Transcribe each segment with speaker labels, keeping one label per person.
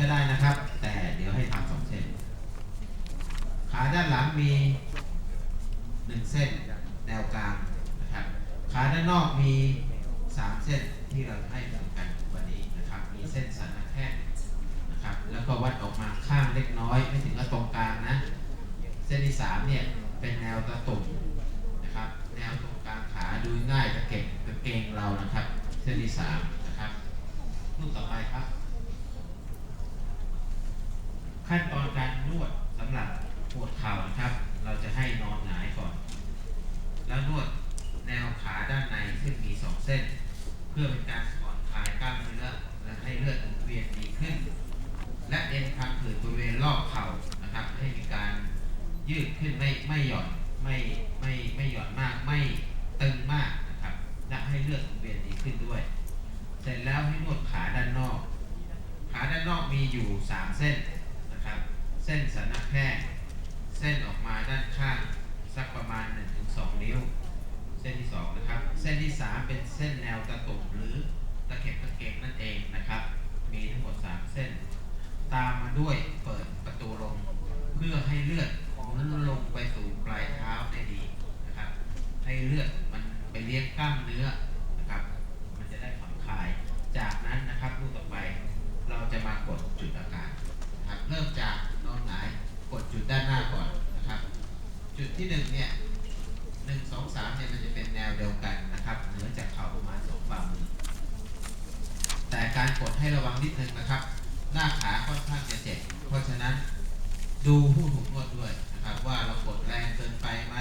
Speaker 1: ก็ได้นะครับ แต่เดี๋ยวให้ทำสองเส้น ขาด้านหลังมีหนึ่งเส้นแนวกลางนะครับ ขาด้านนอกมีสามเส้นที่เราให้เหมือนกันวันนี้นะครับ มีเส้นสันนักแข้งนะครับ แล้วก็วัดออกมาข้างเล็กน้อย ไม่ถึงกับตรงกลางนะ เส้นที่สามเนี่ยเป็นแนวตะตุ่มนะครับ แนวตรงกลางขาดูง่ายกระเกงกระเกงเรานะครับ เส้นที่สามนะครับรูปต่อไปครับ ขั้นตอนการนวดสำหรับปวด เข่านะครับ เราจะให้นอนหงายก่อน แล้วนวดแนวขาด้านในซึ่งมีสองเส้น เพื่อเป็นการผ่อนคลายกล้ามเนื้อและให้เลือดหมุนเวียนดีขึ้น และเอ็นพังผืดบริเวณรอบเข่านะครับ ให้มีการยืดขึ้นไม่ไม่หย่อนไม่ไม่ไม่หย่อนมากไม่ตึงมากนะครับและให้เลือดหมุนเวียนดีขึ้นด้วย เสร็จแล้วให้นวดขาด้านนอก ขาด้านนอกมีอยู่ 3 เส้นนะครับ เส้นสันนักแพทย์ เส้นออกมาด้านข้างสักประมาณ 1-2 นิ้ว เส้นที่2นะครับเส้นที่ 3 เป็นเส้นแนวตะตุ่มหรือตะเข็บตะเกงนั่นเองนะครับ มีทั้งหมด 3 เส้น ตามมาด้วยเปิดประตูลงเพื่อให้เลือดหมุนลงไปสู่ปลายเท้าได้ดีนะครับ ให้เลือดมันไปเลี้ยงกล้ามเนื้อนะครับ มันจะได้ผ่อนคลาย จากนั้นนะครับรูปต่อไป เราจะมากดจุดอาการนะครับเริ่มจากนอนหงาย กดจุดด้านหน้าก่อนนะครับ จุดที่หนึ่งเนี่ยหนึ่งสองสามเนี่ยมันจะเป็นแนวเดียวกันนะครับเหนือจากเข่าประมาณสองฝ่ามือแต่การกดให้ระวังนิดนึงนะครับ หน้าขาค่อนข้างจะเจ็บเพราะฉะนั้นดูผู้ถูกนวดด้วยนะครับ ว่าเรากดแรงเกินไปไหม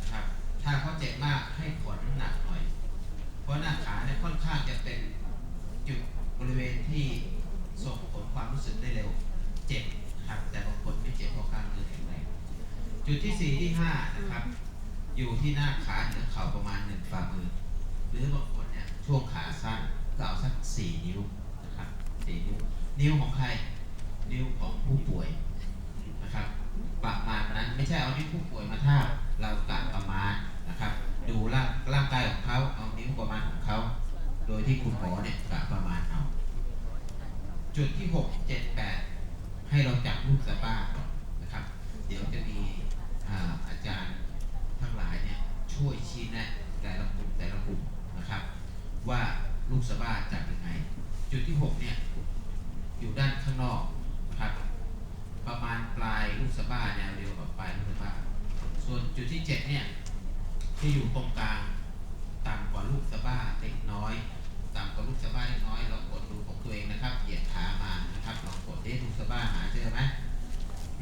Speaker 1: นะครับ ถ้าเขาเจ็บมากให้ผ่อนน้ำหนักหน่อย เพราะหน้าขาเนี่ยค่อนข้างจะเป็นจุดบริเวณที่ส่งผลความรู้สึกได้เร็ว เจ็บ แต่บางคนไม่เจ็บเพราะกล้ามเนื้อแข็งแรงจุดที่สี่ที่ห้านะครับ อยู่ที่หน้าขาเหนือเข่าประมาณหนึ่งฝ่ามือ หรือบางคนเนี่ยช่วงขาสั้นก็เอาสักสี่นิ้วนะครับสี่นิ้ว นิ้วของใคร นิ้วของผู้ป่วยนะครับประมาณนั้นไม่ใช่เอานิ้วผู้ป่วยมาท่าเรากะประมาณนะครับ ดูร่างร่างกายของเขาเอานิ้วประมาณของเขาโดยที่คุณหมอเนี่ยกะประมาณเอา จุดที่หกเจ็ดแปด เราจับลูกสะบ้านะครับ เดี๋ยวจะมีอาอาจารย์ทั้งหลายเนี่ยช่วยชี้แนะแต่ละกลุ่มแต่ละกลุ่มนะครับ ว่าลูกสะบ้าจับยังไง จุดที่หกเนี่ย อยู่ด้านข้างนอกนะครับ ประมาณปลายลูกสะบ้าแนวเดียวกับปลายลูกสะบ้า ส่วนจุดที่เจ็ดเนี่ยที่อยู่ตรงกลาง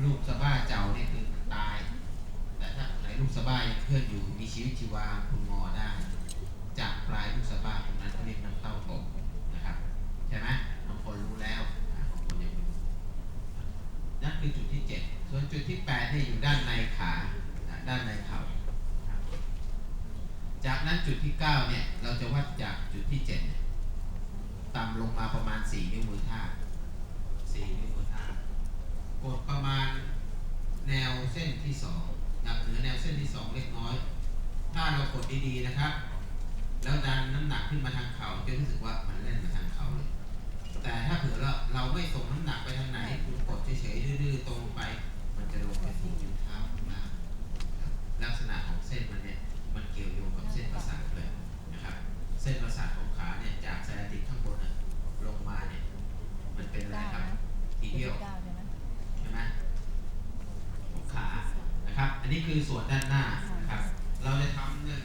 Speaker 1: ลูกสะบ้าเจ้าเนี่ยคือตาย แต่ถ้าไหนลูกสะบ้ายังเคลื่อนอยู่มีชีวิตชีวาคุณงอได้ จากปลายลูกสะบ้าตรงนั้นเขาเรียกน้ำเต้ากนะครับใช่ไหมบางคนรู้แล้วบางคนยังไม่รู้นั่นคือจุดที่เจ็ดส่วนจุดที่แปดเนี่ยอยู่ด้านในขาด้านในเข่าจากนั้นจุดที่เก้าเนี่ย เราจะวัดจากจุดที่เจ็ดเนี่ยต่ำลงมาประมาณสี่นิ้วมือท่าบสี่นิ้วมือ กดประมาณแนวเส้นที่สองนะหรือแนวเส้นที่สองเล็กน้อย ถ้าเรากดดีๆนะครับ แล้วดันน้ำหนักขึ้นมาทางเข่าจะรู้สึกว่ามันเล่นมาทางเข่าเลย แต่ถ้าเผื่อเราเราไม่ส่งน้ำหนักไปทางไหนคุณกดเฉยๆดื้อๆตรงไป มันจะลงไปที่นิ้วเท้าข้างล่างครับลักษณะของเส้นมันเนี่ยมันเกี่ยวโยงกับเส้นประสาทเลยนะครับ เส้นประสาทของขาเนี่ยจากไซอาติกข้างบนน่ะลงมาเนี่ยมันเป็นอะไรครับทีเดียว
Speaker 2: เก้าใช่ ไหม
Speaker 1: ใช่ไหมของขานะครับ อันนี้คือส่วนด้านหน้านะครับ เราจะทำหนึ่ง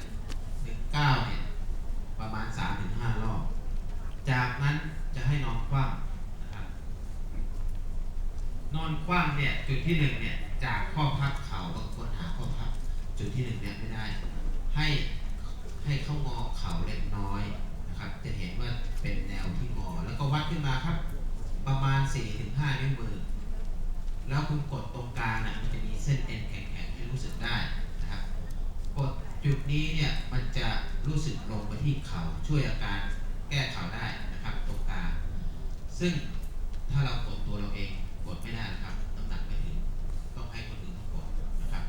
Speaker 1: ถึงเก้าเนี่ยประมาณสามถึงห้ารอบ จากนั้นจะให้นอนคว่ำนะครับนอนคว่ำเนี่ยจุดที่หนึ่งเนี่ยจากข้อพับเข่าบางคนหาข้อพับ จุดที่หนึ่งเนี่ยไม่ได้ ให้ให้เข้างอเข่าเล็กน้อยนะครับ จะเห็นว่าเป็นแนวที่งอ แล้วก็วัดขึ้นมาครับประมาณ4-5นิ้วมือ แล้วคุณกดตรงกลางน่ะมันจะมีเส้นเอ็นแข็งๆให้รู้สึกได้นะครับ กดจุดนี้เนี่ยมันจะรู้สึกลงไปที่เขา่าช่วยอาการแก้เข่าได้นะครับตรงกลางซึ่งถ้าเรากดตัวเราเองกดไม่ได้นะครับน้ำหนักไม่ถึงต้องให้คนอื่นกดนะครับ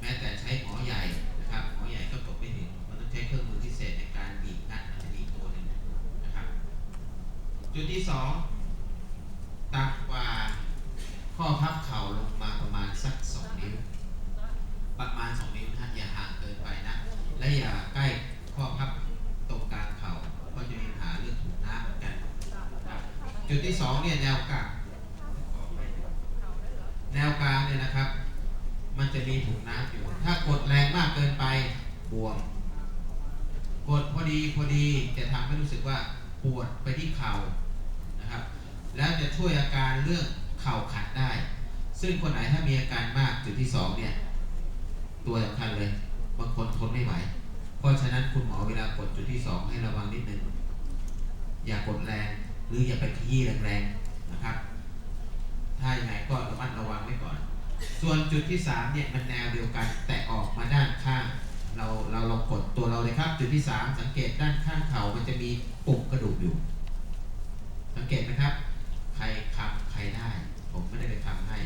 Speaker 1: แม้แต่ใช้หมอใหญ่นะครับหมอใหญ่ก็กดไม่ถึงมันต้องใช้เครื่องมือพิเศษในการบีบนัดมันจะมีตัวหนึ่งนะครับ จุดที่ 2 พับเข่าลงมาประมาณสักสองนิ้ว ประมาณสองนิ้วนะอย่าห่างเกินไปนะ และอย่าใกล้ข้อพับตรงกลางเข่าเพราะจะมีปัญหาเรื่องถุงน้ำเหมือนกัน จุดที่สองเนี่ยแนวกลางแนวกลางเนี่ยนะครับ มันจะมีถุงน้ำอยู่ ถ้ากดแรงมากเกินไปบวม กดพอดีพอดีจะทำให้รู้สึกว่าปวดไปที่เข่านะครับ แล้วจะช่วยอาการเรื่อง เข่าขัดได้ ซึ่งคนไหนถ้ามีอาการมากจุดที่สองเนี่ย ตัวสำคัญเลย บางคนทนไม่ไหว เพราะฉะนั้นคุณหมอเวลากดจุดที่สองให้ระวังนิดนึง อย่ากดแรง หรืออย่าไปขยี้แรงๆนะครับ ถ้าอย่างไรก็ระมัดระวังไว้ก่อน ส่วนจุดที่สามเนี่ยมันแนวเดียวกันแต่ออกมาด้านข้างเราเราลองกดตัวเราเลยครับ จุดที่สามสังเกตด้านข้างเข่ามันจะมีปุ่มกระดูกอยู่ สังเกตไหมครับ ใคร ผมไม่ได้ไปคำให้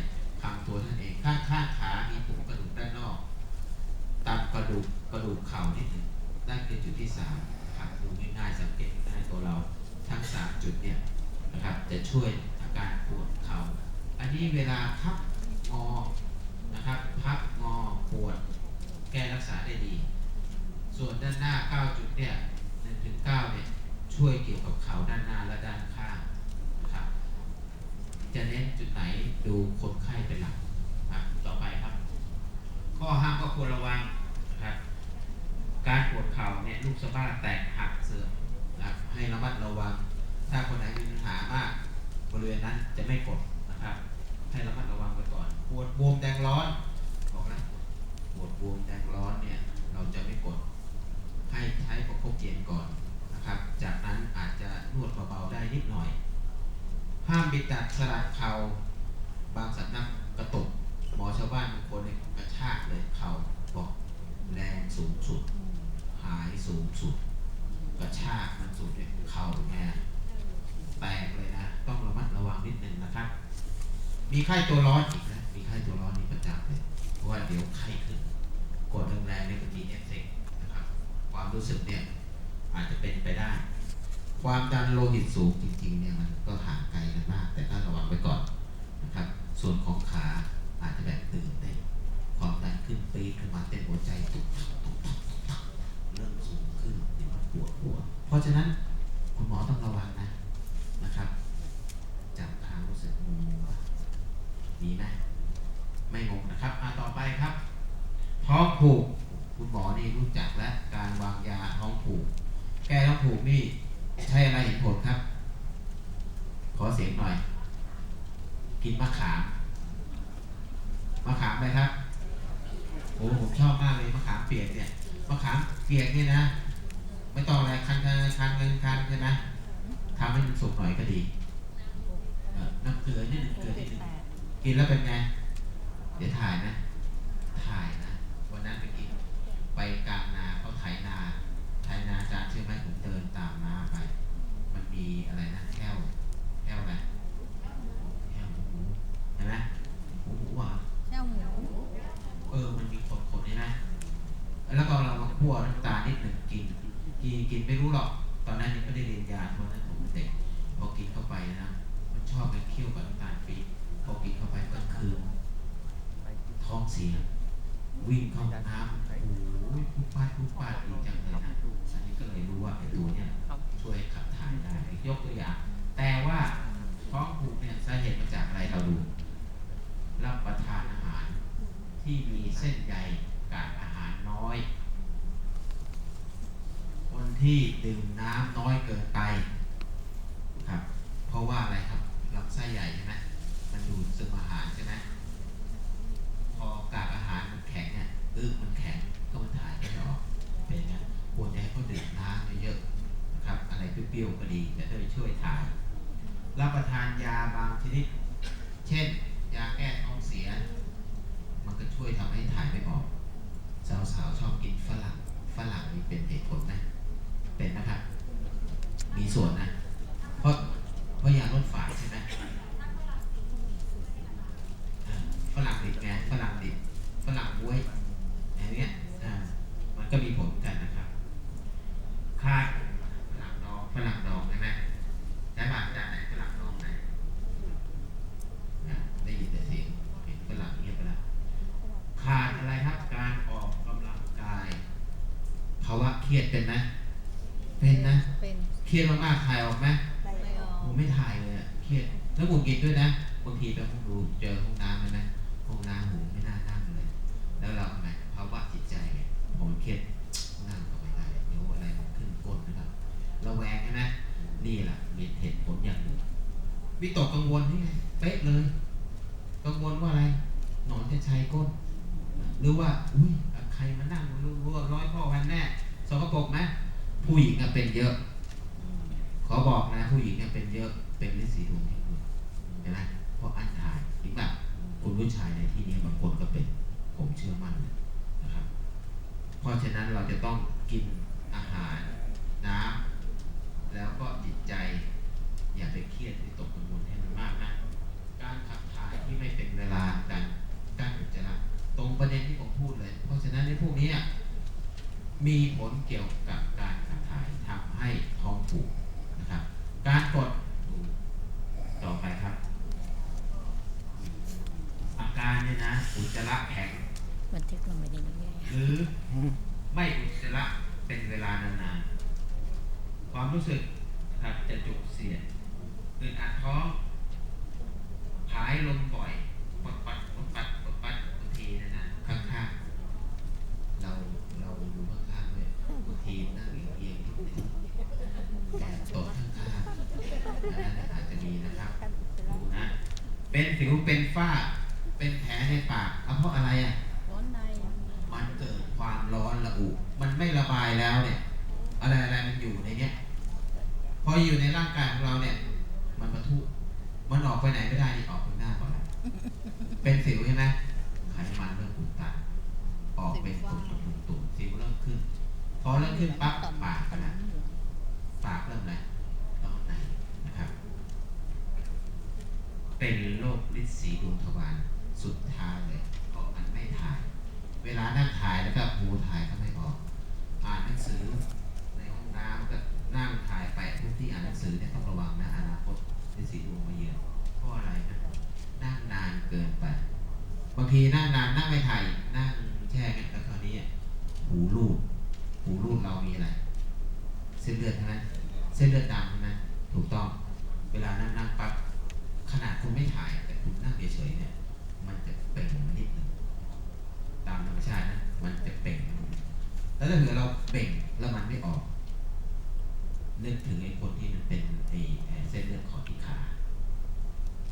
Speaker 1: คำตัวท่านเองข้างข้างขา มีปุ่มกระดูกด้านนอกต่ำกระดูกกระดูกเข่านิดหนึ่งนั่นคือจุดที่สามครับดูง่ายๆสังเกตง่ายตัวเราทั้งสามจุดเนี่ยนะครับจะช่วยอาการปวดเข่าอันนี้เวลาพับงอนะครับพับงอปวด แก้รักษาได้ดี ส่วนด้านหน้า 9 จุดเนี่ย1ถึง9เนี่ยช่วยเกี่ยวกับเข่าด้านหน้าและด้านข้าง จะเน้นจุดไหนดูคนไข้เป็นหลักครับต่อไปครับ ข้อห้ามก็ควรระวังนะครับการปวดเข่าเนี่ยลูกสะบ้าแตกหักเสื่อมนะครับให้ระมัดระวัง ถ้าคนไหนมีปัญหามากบริเวณนั้นจะไม่กดนะครับให้ระมัดระวังไว้ก่อนปวดบวมแดงร้อนบอกนะปวดบวมแดงร้อนเนี่ยเราจะไม่กด ให้ใช้ประคบเย็นก่อนนะครับ จากนั้นอาจจะนวดเบาๆได้นิดหน่อย ห้ามบิดตัดสลัดเข่าบางสำนักกระตุกหมอชาวบ้านบางคนเนี่ยกระชากเลยเข่าบอกแรงสูงสุด หายสูงสุด กระชากมันสุดเนี่ยเข่าแง่แตกเลยนะต้องระมัดระวังนิดนึงนะครับ มีไข้ตัวร้อนอีกนะมีไข้ตัวร้อนนี่ประจำเลยเพราะว่าเดี๋ยวไข้ขึ้นกดแรงๆเนี่ยมันมีเอฟเฟกต์นะครับ ความรู้สึกเนี่ยอาจจะเป็นไปได้ ความดันโลหิตสูงจริง ราะฉะนั้นคุณหมอต้องระวังนะนะครับ จับทางรู้สึกงงๆอะมีไหมไม่งงนะครับอะต่อไปครับ ท้องผูก คุณหมอนี่รู้จักและการวางยาท้องผูก แก้ท้องผูกนี่ใช่อะไรเห็นผลครับ ขอเสียงหน่อย กินมะขามมะขามอะไรครับโอ้ผมชอบมากเลยมะขามเปียกเนี่ยมะขามเปียกเนี่ยนะ ไม่ต้องอะไรคันคันคันคันคันใช่ไหมทำให้มันสุกหน่อยก็ดีเออน้ำเกลือนิดหนึ่งเกลือนิดหนึ่งกินแล้วเป็นไง เดี๋ยวถ่ายนะ ถ่ายนะ วันนั้นไปกิน ไปกลางนาเขาไถนาไถนาอาจารย์เชื่อไหมผมเดินตามนาไป มันมีอะไรนะแก้วแก้วอะไรแก้วหมูเห็นไหมหมูหมูเหรอะ
Speaker 2: แช่หมู
Speaker 1: เออ มันมีคนคนนี่นะ แล้วก็เรามาคั่วน้ำตาลนิดหนึ่งกิน กินกินไม่รู้หรอก ตอนนั้นยังไม่ได้เรียนยาเพราะนั้นผมเป็นเด็ก พอกินเข้าไปนะ มันชอบไปเคี่ยวกับน้ำตาลปี๊บพอกินเข้าไปกลางคืนท้องเสีย วิ่งเข้าน้ำโอ้ยพุกปาดพุกปาดดีจังเลยนะ อันนี้ก็เลยรู้ว่าไอ้ตัวเนี้ยช่วยขับถ่ายได้ ยกตัวอย่าง แต่ว่าท้องผูกเนี่ยสาเหตุมาจากอะไรเราดู รับประทานอาหาร ที่มีเส้นใยกากอาหารน้อย คนที่ดื่มน้ำน้อยเกินไปครับ เพราะว่าอะไรครับลำไส้ใหญ่ใช่ไหมมันดูดซึมอาหารใช่ไหมพอกากอาหารมันแข็งเนี่ยอึมันแข็งก็มันถ่ายไม่ออกเป็นอย่างนั้นควรจะให้เขาดื่มน้ำเยอะๆนะครับ อะไรเปรี้ยวๆก็ดีจะได้ช่วยถ่าย รับประทานยาบางชนิด เช่น ยาแก้ท้องเสีย มันก็ช่วยทำให้ถ่ายไม่ออก สาวๆชอบกินฝรั่ง ฝรั่งมีเป็นเหตุผลไหมเป็นนะครับ มีส่วนนะ เพราะเพราะยาลดฝาดใช่ไหมอ่าฝรั่งดิบไงฝรั่งดิบฝรั่งบ้วยอย่างเนี้ยอ่ามันก็มีผลกันนะครับค่าฝรั่งดองฝรั่งดองใช่ไหมใช้บาทจานไหนฝรั่งดองไหนอ่าได้ยินแต่เสียง เป็นไหมเป็นนะ
Speaker 2: เป็น
Speaker 1: เครียดมากๆถ่ายออกไหม
Speaker 2: ไม่ออก
Speaker 1: ผมไม่ถ่ายเลยอะเครียดแล้วหงุดหงิดด้วยนะบางทีไปห้องดูเจอห้องน้ำใช่ไหมห้องน้ำหูไม่น่านั่งเลย แล้วเราทำไงภาวะจิตใจไงผมเครียดนั่งก็ไม่ได้เดี๋ยวอะไรมันขึ้นก้นนะครับระแวงใช่ไหมนี่แหละมีเหตุผลอย่างหนึ่งวิตกกังวลนี่ไงเป๊ะเลย กังวลว่าอะไรหนอนจะชัยก้น หรือว่าอุ้ย เป็นเยอะ ขอบอกนะผู้หญิงเนี่ยเป็นเยอะเป็นฤทธิ์สีดวงที่คุณเห็นไหมเพราะอันถ่ายจริงแบบคุณผู้ชายในที่นี้บางคนก็เป็นผมเชื่อมั่นนะครับ เพราะฉะนั้นเราจะต้องกินอาหารน้ำแล้วก็จิตใจ อย่าไปเครียดวิตกกังวลให้มันมากนะการขับถ่ายที่ไม่เป็นเวลาการการอุจจาระตรงประเด็นที่ผมพูดเลย เพราะฉะนั้นในพวกนี้มีผลเกี่ยวกับ ให้ท้องผูกนะครับ การกดดูต่อไปครับ อาการเนี่ยนะ อุจจาระแข็ง
Speaker 2: บันทึกลงไปในนี้ไง
Speaker 1: หรือไม่อุจจาระเป็นเวลานานๆ ความรู้สึกนะครับจะจุกเสียดอึดอัดท้องผายลมบ่อยปดปัดปดปัดปดปัดบางทีเนะนะข้างๆ เราเราดูข้างๆเลยบางทีนั่งเอียงๆนิดนึงแกตดข้างๆอันนั้นอาจจะมีนะครับดูนะ ผิวเป็นฝ้า เป็นแผลในปากเอาเพราะอะไรอะ
Speaker 2: ร้อนใน
Speaker 1: มันเกิดความร้อนระอุ มันไม่ระบายแล้วเนี่ย อะไรอะไรมันอยู่ในเนี้ย พออยู่ในร่างกายของเราเนี่ย มันปะทุ มันออกไปไหนไม่ได้นี่ออกข้างหน้าก่อนเป็นสิวใช่ไหมไขมันเริ่มอุดตันออกเป็นตุ่มตุ่มตุ่มตุ่มสิวเริ่มขึ้น พอเริ่มขึ้นปั๊บปากนะปากเริ่มอะไรร้อนในนะครับ เป็นโรคฤทธิ์สีดวงทวารสุดท้ายเลยเพราะมันไม่ถ่าย เวลานั่งถ่ายแล้วก็หูถ่ายก็ไม่ออก อ่านหนังสือในห้องน้ำก็นั่งถ่ายไปพวกที่อ่านหนังสือเนี่ยต้องระวังนะอนาคตฤทธิ์สีดวงมาเยือนเพราะอะไรนะนั่งนานเกินไป บางทีนั่งนานนั่งไม่ถ่ายนั่งแช่กันแล้วคราวนี้หูรูดหูรูดเรามีอะไร เส้นเลือดใช่ไหมเส้นเลือดดำใช่ไหมถูกต้อง เวลานั่งนั่งปั๊บ ขนาดคุณไม่ถ่ายแต่คุณนั่งเฉยๆเนี่ย มันจะเปล่งมานิดหนึงตามธรรมชาตินะ มันจะเปล่งมาแล้วถ้าเกิดเราเปล่งแล้วมันไม่ออก นึกถึงไอ้คนที่มันเป็นไอ้ไอ้เส้นเลือดขอที่ขา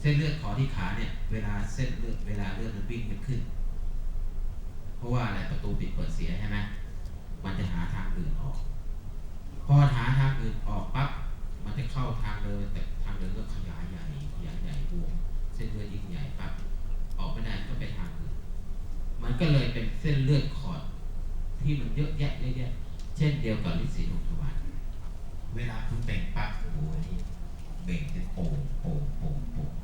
Speaker 1: เส้นเลือดขอที่ขาเนี่ย เวลาเส้นเลือดเวลาเลือดมันวิ่งมันขึ้น เพราะว่าอะไรประตูปิดเปิดเสียใช่ไหมมันจะหาทางอื่นออก พอหาทางอื่นออกปั๊บมันจะเข้าทางเดินแต่ทางเดินก็ขยายใหญ่ขยายใหญ่บวมเส้นเลือดยิ่งใหญ่ปั๊บออกไม่ได้ก็ไปทางอื่นมันก็เลยเป็นเส้นเลือดขอดที่มันเยอะแยะเยอะแยะเช่นเดียวกับลิสีดวงทวารเวลาคุณเบ่งปั๊บโอ้โหนี่เบ่งเป็นโป่งโป่งโป่งโป่ง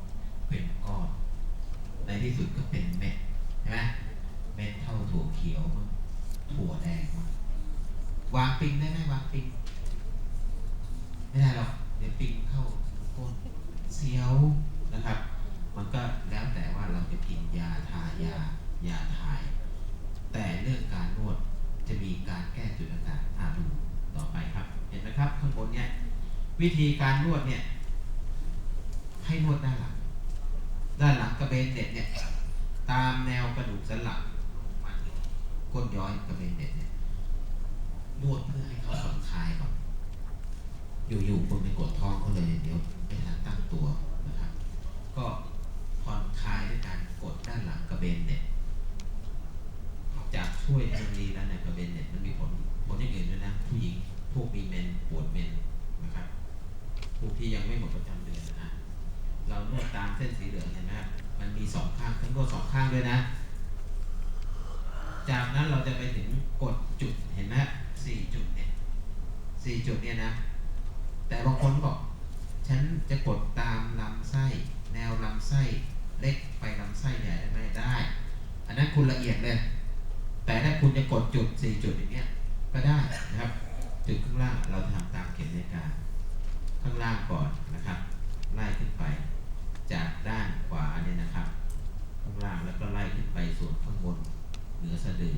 Speaker 1: เป็นก้อน ในที่สุดก็เป็นเม็ดใช่ไหมเม็ดเท่าถั่วเขียวมั้งถั่วแดงมั้งวางปิงได้ไหมวางปิงไม่ได้หรอกเดี๋ยวปิงเข้าก้นเสียวนะครับ มันก็แล้วแต่ว่าเราจะกินยาทายายาถ่าย แต่เรื่องการนวดจะมีการแก้จุดอาการอาดูต่อไปครับ เห็นไหมครับข้างบนเนี่ยวิธีการนวดเนี่ย ให้นวดด้านหลัง ด้านหลังกระเบนเด็ดเนี่ย ตามแนวกระดูกสันหลังมาถึงก้นย้อยกระเบนเด็ดเนี่ย นวดเพื่อให้เขาผ่อนคลายก่อน อยู่ๆคุณไปกดท้องเขาเลยเดี๋ยวไม่ทันตั้งตัวนะครับ ก็ผ่อนคลายด้วยการกดด้านหลังกระเบนเน็ตจากช่วยให้ดีแล้วเนี่ยกระเบนเน็ตมันมีผลผลอย่างอื่นด้วยนะผู้หญิงพวกมีเมนปวดเมนนะครับพวกที่ยังไม่หมดประจำเดือนนะเรานวดตามเส้นสีเหลืองเห็นไหมครับมันมีสองข้างทั้งนวดสองข้างด้วยนะ จากนั้นเราจะไปถึงกดจุดเห็นไหมสี่จุดเนี่ยสี่จุดเนี่ยนะ แต่บางคนบอก ฉันจะกดตามลำไส้ แนวลำไส้เล็กไปลำไส้ใหญ่ได้ไหมได้ อันนั้นคุณละเอียดเลย แต่ถ้าคุณจะกดจุดสี่จุดอย่างเงี้ยก็ได้นะครับ จุดข้างล่างเราทำตามเข็มนาฬิกาข้างล่างก่อนนะครับ ไล่ขึ้นไป จากด้านขวาเนี่ยนะครับ ข้างล่างแล้วก็ไล่ขึ้นไปส่วนข้างบนเหนือสะดือ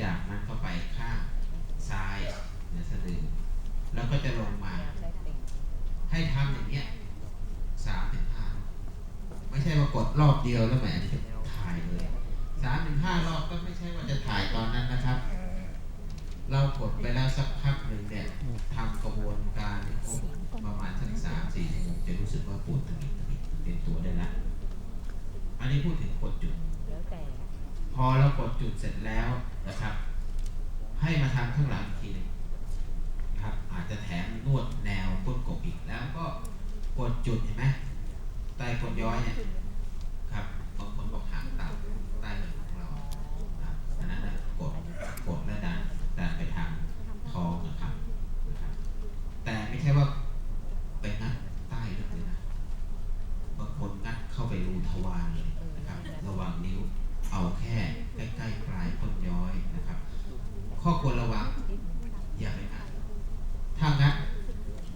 Speaker 1: จากนั้นก็ไปข้างซ้ายเหนือสะดือ แล้วก็จะลงมา ให้ทำอย่างเงี้ยสามถึงห้ารอบไม่ใช่ว่ากดรอบเดียวแล้วแหมจะถ่ายเลยสามถึงห้ารอบก็ไม่ใช่ว่าจะถ่ายตอนนั้นนะครับ เรากดไปแล้วสักพักหนึ่งเนี่ยทำกระบวนการให้ครบประมาณสักสามสี่ชั่วโมงจะรู้สึกว่าปวดตรงนี้ตรงนี้เป็นตัวได้ละอันนี้พูดถึงกดจุด
Speaker 2: แล้วแต่
Speaker 1: พอเรากดจุดเสร็จแล้วนะครับ ให้มาทำข้างหลังอีกทีหนึงนะครับอา จะแถมนวดแนวก้นกบอีกแล้วก็กดจุดเห็นไหมใต้กดย้อยเนี่ยครับบางคนบอกหางต่าใต้กระดูกของเราครับอันนั้นนะกดกดแล้วดันดันไปทางท้องนะครับนะครับ แต่ไม่ใช่ว่าไปงัดใต้ลึกเลยนะบางคนงัดเข้าไปรูทวารเลยนะครับ ระหว่างนิ้วเอาแค่ใกล้ๆปลายต้นย้อยนะครับ ข้อควรระวัง ถ้างัด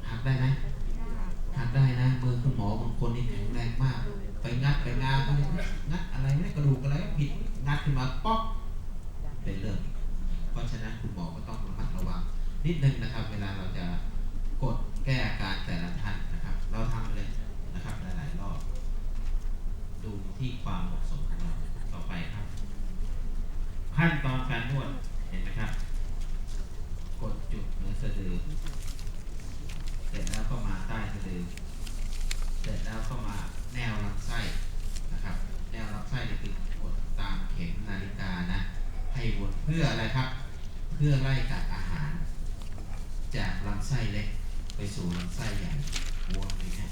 Speaker 1: หักได้ไหมหักได้นะมือคุณหมอบางคนนี่แข็งแรงมาก ไปงัดไปงาเขาเนี่ยงัดอะไรไม่ได้กระดูกอะไรผิดงัดขึ้นมาป๊อกเป็นเรื่องอีกเพราะฉะนั้นคุณหมอก็ต้องระมัดระวังนิดนึงนะครับ เวลาเราจะกดแก้อาการแต่ละท่านนะครับ เราทำเลยนะครับหลายๆรอบ ดูที่ความเหมาะสมของเราต่อไปครับ ขั้นตอนการนวดเห็นไหมครับ กดจุดเหนือสะดือ เสร็จแล้วก็มาใต้สะดือ เสร็จแล้วก็มาแนวลำไส้นะครับ แนวลำไส้เนี่ยคือกดตามเข็มนาฬิกานะ ให้วน เพื่ออะไรครับ เพื่อไล่กัดอาหาร จากลำไส้เล็กไปสู่ลำไส้ใหญ่วนอย่างเงี้ย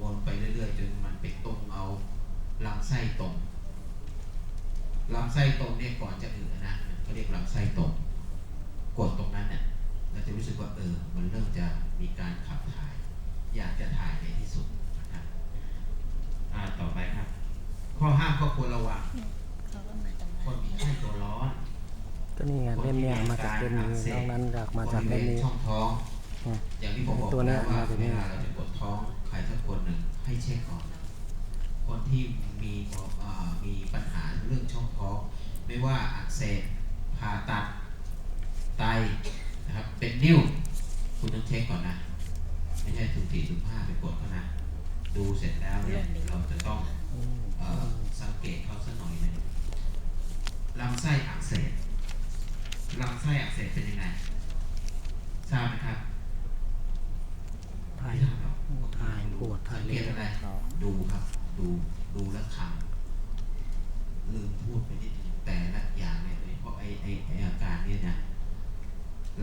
Speaker 1: วนไปเรื่อยๆจนมันไปตรงเอาลำไส้ตรงลำไส้ตรงเนี่ยก่อนจะอืดนะเขาเรียกลำไส้ตรงกดตรงนั้นเนี่ยเราจะรู้สึกว่าเออมันเริ่มจะมีการขับถ่าย อยากจะถ่ายในที่สุดนะครับต่อไปครับ ข้อห้ามข้อควรระวัง
Speaker 2: เขาก็มาตรง
Speaker 1: ค
Speaker 2: นั้น น
Speaker 1: มีไข้ตัวร้อน
Speaker 3: ก็ นี่ไงเล่มเนี่ยมาจากเล่มนี้นอกนั้นจากมาจาก
Speaker 1: บริ
Speaker 3: เล่ม
Speaker 1: เวณ
Speaker 3: นี้
Speaker 1: ช่องท้อง
Speaker 3: อืม
Speaker 1: อย่างที่ผมบอก
Speaker 3: ตัวเนี้
Speaker 1: แล้
Speaker 3: ยว
Speaker 1: ว่า
Speaker 3: มาจาก
Speaker 1: เว
Speaker 3: นี่
Speaker 1: ลาเราจะปวดท้องใครสักคนหนึ่งให้เช็คก่อน คนที่มีเอ่อมีปัญหาเรื่องช่องท้อง ไม่ว่าอักเสบผ่าตัดไตนะครับเป็นนิ้วคุณต้องเช็คก่อนนะ ไม่ใช่ถุงสี่ถุงห้าไปกดเขานะ ดูเสร็จแล้วเนี่ยเราจะต้อง
Speaker 3: อืม
Speaker 1: เอ่อสังเกตเขาสักหน่อยหนึงลำไส้อักเสบ ลำไส้อักเสบเป็นยังไงทราบไหมครับ
Speaker 3: ถ่าย
Speaker 1: ไม่ทราบหรอก
Speaker 3: ถ่ายปวดถ่าย
Speaker 1: สังเก
Speaker 3: เล็
Speaker 1: ต
Speaker 3: บ
Speaker 1: อะไร
Speaker 2: เขา
Speaker 1: ดูครับ ดูดูแล้วคำลืมพูดไปนิดนึงแต่ละอย่างเนี่ยโดยเฉพราะไอ้ไอ้ไอ้อาการเนี่ยนะ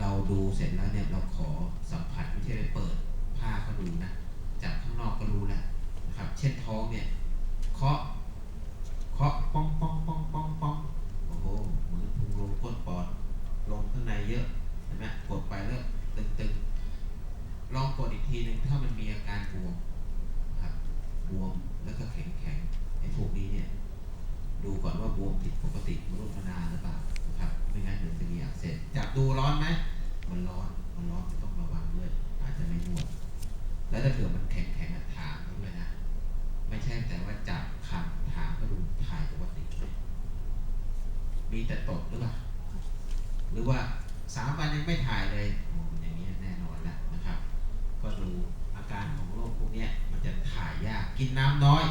Speaker 1: เราดูเสร็จแล้วเนี่ยเราขอสัมผัสไม่ใช่ไปเปิดผ้าก็ดูนะจากข้างนอกก็รู้แล้วนะครับ เช่นท้องเนี่ยเคาะ เคาะป้องป้องป้องป้องป้องโอ้โหเหมือนพุงลงก้นปอด ลงข้างในเยอะเห็นไหมกดไปแล้วตึงๆ ลองกดอีกทีหนึ่งถ้ามันมีอาการบวมครับบวมแล้วก็แข็งแข็งๆไอ้พวกนี้เนี่ย ดูก่อนว่า บวมผิดปกติมนุษย์มานานหรือเปล่านะครับไม่งั้นเดี๋ยวจะมีอักเสบจับดูร้อนไหมมันร้อนมันร้อนจะต้องระวังด้วยอาจจะไม่นวดแล้วถ้าเกิดมันแข็งแข็งๆอะถามเขาด้วยนะ ไม่ใช่แต่ว่าจับขับถามก็ดูถ่ายปกติไหมมีแต่ตดหรือเปล่าหรือว่าสามวันยังไม่ถ่ายเลยโอ้อย่างนี้แน่นอนแล้วนะครับ ก็ดูอาการของโรคพวกเนี้ยมันจะถ่ายยากกินน้ำน้อย